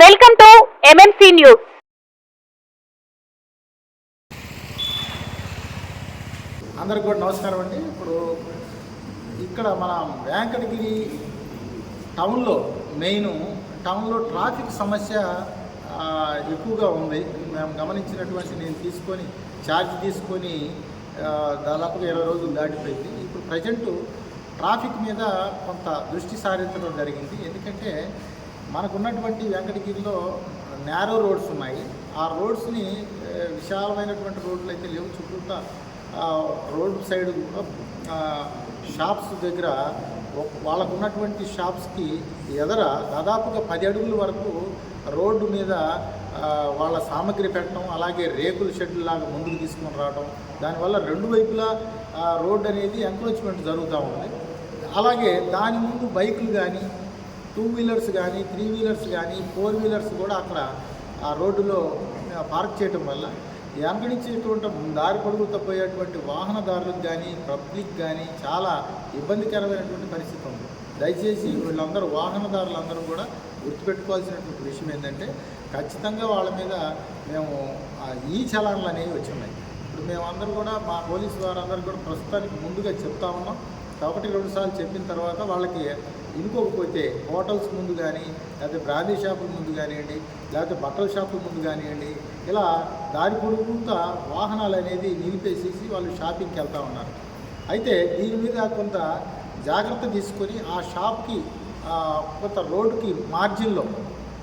Welcome to MMC news అందరికి కూడా నమస్కారం అండి. ఇప్పుడు ఇక్కడ మన వెంకటగిరి టౌన్లో మెయిన్ టౌన్లో ట్రాఫిక్ సమస్య ఎక్కువగా ఉంది. మేము గమనించినటువంటి నేను తీసుకొని ఛార్జ్ తీసుకొని దాదాపుగా ఇరవై రోజులు దాటిపోయింది. ఇప్పుడు ప్రజెంట్ ట్రాఫిక్ మీద కొంత దృష్టి సారించడం జరిగింది. ఎందుకంటే మనకున్నటువంటి వెంకటగిరిలో నేరో రోడ్స్ ఉన్నాయి. ఆ రోడ్స్ని విశాలమైనటువంటి రోడ్లు అయితే లేవు. చుట్టూతా రోడ్ సైడ్ కూడా షాప్స్ దగ్గర వాళ్ళకు ఉన్నటువంటి షాప్స్కి ఎదర దాదాపుగా పది అడుగుల వరకు రోడ్డు మీద వాళ్ళ సామాగ్రి పెట్టడం అలాగే రేకుల షెడ్లు లాగా ముందుకు తీసుకొని రావడం. దానివల్ల రెండు వైపులా రోడ్డు అనేది ఎంక్రోచ్మెంట్ జరుగుతూ ఉంది. అలాగే దాని ముందు బైకులు కానీ టూ వీలర్స్ కానీ త్రీ వీలర్స్ కానీ ఫోర్ వీలర్స్ కూడా అక్కడ ఆ రోడ్డులో పార్క్ చేయటం వల్ల వెంకడించేటువంటి దారి పొడుగుతపోయేటువంటి వాహనదారులకు కానీ పబ్లిక్ కానీ చాలా ఇబ్బందికరమైనటువంటి పరిస్థితి ఉంది. దయచేసి వీళ్ళందరూ వాహనదారులందరూ కూడా గుర్తుపెట్టుకోవాల్సినటువంటి విషయం ఏంటంటే ఖచ్చితంగా వాళ్ళ మీద మేము ఆ, ఈ చలాన్లు అనేవి వచ్చినాయి. ఇప్పుడు మేమందరూ కూడా మా పోలీసు వారందరూ కూడా ప్రస్తుతానికి ముందుగా చెప్తా ఉన్నాం. ఒకటి రెండు సార్లు చెప్పిన తర్వాత వాళ్ళకి ఇంకోకపోతే హోటల్స్ ముందు కానీ లేకపోతే బ్రాందీ షాపుల ముందు కానివ్వండి లేకపోతే బట్టల షాపుల ముందు కానివ్వండి ఇలా దారి పొడుగుతా వాహనాలు అనేది నిలిపేసేసి వాళ్ళు షాపింగ్కి వెళ్తూ ఉన్నారు. అయితే దీని మీద కొంత జాగ్రత్త తీసుకొని ఆ షాప్కి కొంత రోడ్డుకి మార్జిన్లో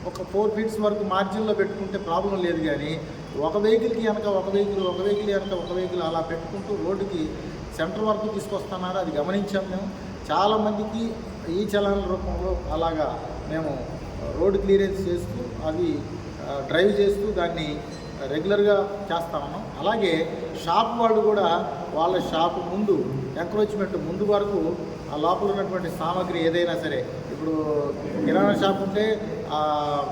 ఒక ఫోర్ ఫీట్స్ వరకు మార్జిన్లో పెట్టుకుంటే ప్రాబ్లం లేదు కానీ ఒక వెహికల్కి వెనక ఒక వెహికల్ ఒక వెహికల్ వెనక ఒక వెహికల్ అలా పెట్టుకుంటూ రోడ్డుకి సెంటర్ వరకు తీసుకొస్తున్నారు అది గమనించాం మేము. చాలామందికి ఈ చలనాల రూపంలో అలాగా మేము రోడ్డు క్లియరెన్స్ చేస్తూ అవి డ్రైవ్ చేస్తూ దాన్ని రెగ్యులర్గా చేస్తా ఉన్నాం. అలాగే షాప్ వాళ్ళు కూడా వాళ్ళ షాప్ ముందు ఎంక్రోచ్మెంట్ ముందు వరకు ఆ లోపల ఉన్నటువంటి సామాగ్రి ఏదైనా సరే ఇప్పుడు కిరాణా షాప్ ఉంటే ఆ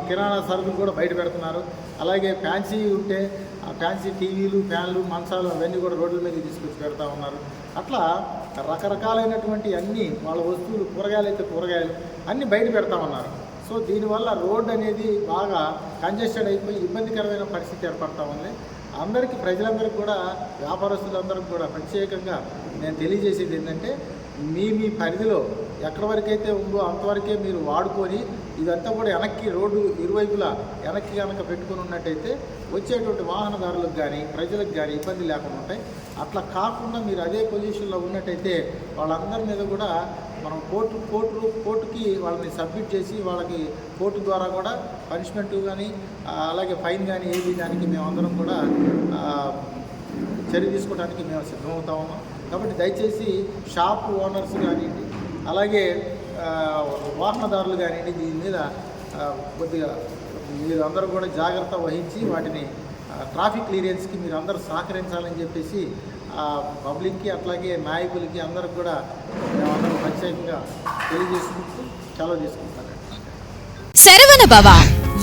కిరాణా సరుకులు కూడా బయట పెడుతున్నారు. అలాగే ఫ్యాన్సీ ఉంటే ఆ ఫ్యాన్సీ టీవీలు ఫ్యాన్లు మంచాలు అవన్నీ కూడా రోడ్ల మీద తీసుకొచ్చి పెడతా ఉన్నారు. అట్లా రకరకాలైనటువంటి అన్ని వాళ్ళ వస్తువులు కూరగాయలు అయితే కూరగాయలు అన్నీ బయట పెడతా ఉన్నారు. సో దీనివల్ల రోడ్ అనేది బాగా కంజెస్టెడ్ అయిపోయి ఇబ్బందికరమైన పరిస్థితి ఏర్పడతా ఉంది. అందరికీ ప్రజలందరికీ కూడా వ్యాపారస్తులందరికీ కూడా ప్రత్యేకంగా నేను తెలియజేసేది ఏంటంటే మీ మీ పరిధిలో ఎక్కడి వరకైతే ఉందో అంతవరకే మీరు వాడుకొని ఇదంతా కూడా వెనక్కి రోడ్డు ఇరువైపులా వెనక్కి కనుక పెట్టుకుని ఉన్నట్టయితే వచ్చేటువంటి వాహనదారులకు కానీ ప్రజలకు కానీ ఇబ్బంది లేకుండా ఉంటాయి. అట్లా కాకుండా మీరు అదే పొజిషన్లో ఉన్నట్టయితే వాళ్ళందరి మీద కూడా మనం కోర్టు కోర్టు కోర్టుకి వాళ్ళని సబ్మిట్ చేసి వాళ్ళకి కోర్టు ద్వారా కూడా పనిష్మెంట్ కానీ అలాగే ఫైన్ కానీ ఏది దానికి మేమందరం కూడా చర్య తీసుకోవడానికి మేము సిద్ధమవుతా ఉన్నాం. కాబట్టి దయచేసి షాప్ ఓనర్స్ కానివ్వండి అలాగే వాహనదారులు కానివ్వండి దీని మీద కొద్దిగా మీరు అందరూ కూడా జాగ్రత్త వహించి వాటిని ట్రాఫిక్ క్లియరెన్స్కి మీరు అందరూ సహకరించాలని చెప్పేసి పబ్లిక్కి అట్లాగే నాయకులకి అందరికి కూడా మేమందరం ప్రత్యేకంగా తెలియజేసుకుంటూ సెలవు తీసుకుంటాను Saravana Baba